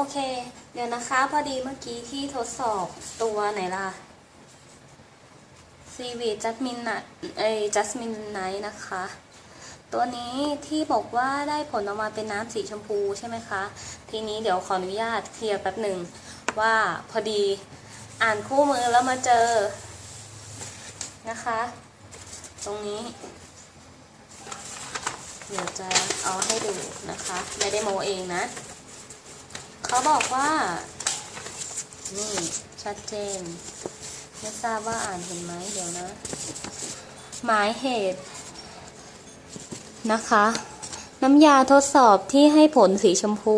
อเค เดี๋ยวนะคะ พอดีเมื่อกี้ที่ทดสอบตัวไหนล่ะซีวีจัสมินนเอจัสมินไนท์นะคะ ตัวนี้ที่บอกว่าได้ผลออกมาเป็นน้ำสีชมพูใช่ไหมคะ ทีนี้เดี๋ยวขออนุญาตเคลียร์แป๊บหนึ่งว่าพอดีอ่านคู่มือแล้วมาเจอนะคะ ตรงนี้ เดี๋ยวจะเอาให้ดูนะคะ ไม่ได้โมเองนะ เขาบอกว่า นี่ชัดเจน ไม่ทราบว่าอ่านเห็นไหมเดี๋ยวนะ หมายเหตุนะคะ น้ำยาทดสอบที่ให้ผลสีชมพู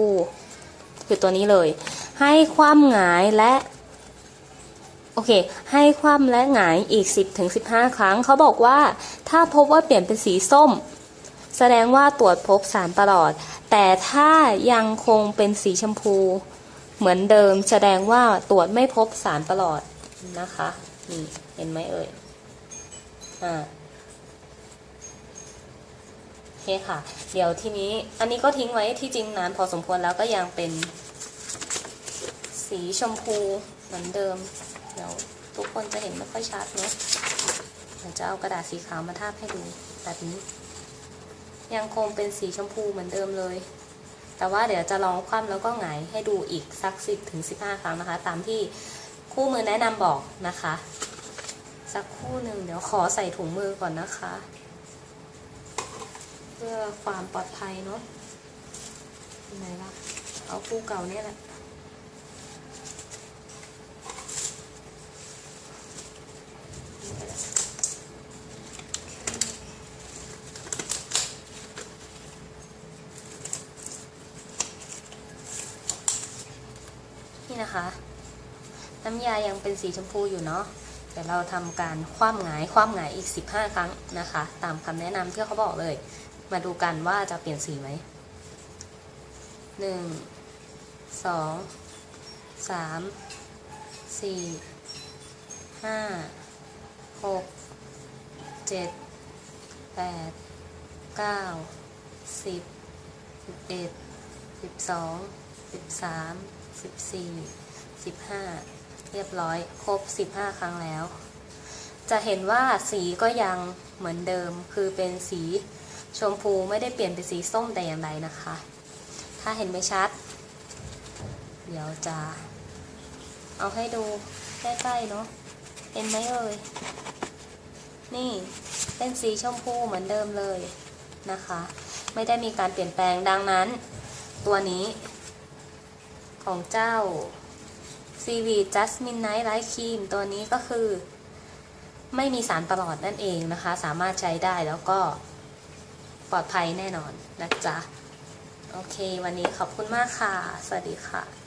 คือตัวนี้เลย ให้ความหงายและ โอเค ให้ความและหงายอีก 10ถึง15 ครั้ง เขาบอกว่า ถ้าพบว่าเปลี่ยนเป็นสีส้ม แสดงว่าตรวจพบสารประหลอด แต่ถ้ายังคงเป็นสีชมพู เหมือนเดิมแสดงว่าตรวจไม่พบสารประหลอดนะคะนี่เห็นไหมเอ่ยอ่าโอเคค่ะ เดี๋ยวทีนี้อันนี้ก็ทิ้งไว้ที่จริงนานพอสมควรแล้วก็ยังเป็นสีชมพูเหมือนเดิม เดี๋ยวทุกคนจะเห็นไม่ค่อยชัดเนอะเดี๋ยวจะเอากระดาษสีขาวมาทาบให้ดูแบบนี้ ยังคงเป็นสีชมพูเหมือนเดิมเลย แต่ว่าเดี๋ยวจะลองคว่ำแล้วก็หงายให้ดูอีกสักสิบถึงสิบห้าครั้งนะคะ ตามที่คู่มือแนะนำบอกนะคะ สักคู่หนึ่งเดี๋ยวขอใส่ถุงมือก่อนนะคะ เพื่อความปลอดภัยเนาะไหนล่ะเอาคู่เก่าเนี่ยแหละ นะคะ น้ำยายังเป็นสีชมพูอยู่เนาะเดี๋ยวเราทำการคว่ำหงายคว่ำหงายอีก 15 ครั้งนะคะ ตามคำแนะนำที่เขาบอกเลย มาดูกันว่าจะเปลี่ยนสีไหมหนึ่งสองสามสี่ห้าหกเจ็ดแปดเก้าสิบสิบเอ็ดสิบสองสิบสามสิบสี่ สิบห้าเรียบร้อยครบสิบห้าครั้งแล้ว จะเห็นว่าสีก็ยังเหมือนเดิมคือเป็นสีชมพูไม่ได้เปลี่ยนเป็นสีส้มแต่อย่างใดนะคะ ถ้าเห็นไม่ชัด เดี๋ยวจะเอาให้ดูใกล้ๆเนาะเห็นไหมเอ่ยนี่เป็นสีชมพูเหมือนเดิมเลยนะคะ ไม่ได้มีการเปลี่ยนแปลงดังนั้น ตัวนี้ของเจ้า ซีวีจัสมินไนท์ไลท์ครีมตัวนี้ก็คือ ไม่มีสารประหลอดนั่นเองนะคะ สามารถใช้ได้แล้วก็ปลอดภัยแน่นอนนะจ๊ะ โอเค วันนี้ขอบคุณมากค่ะ สวัสดีค่ะ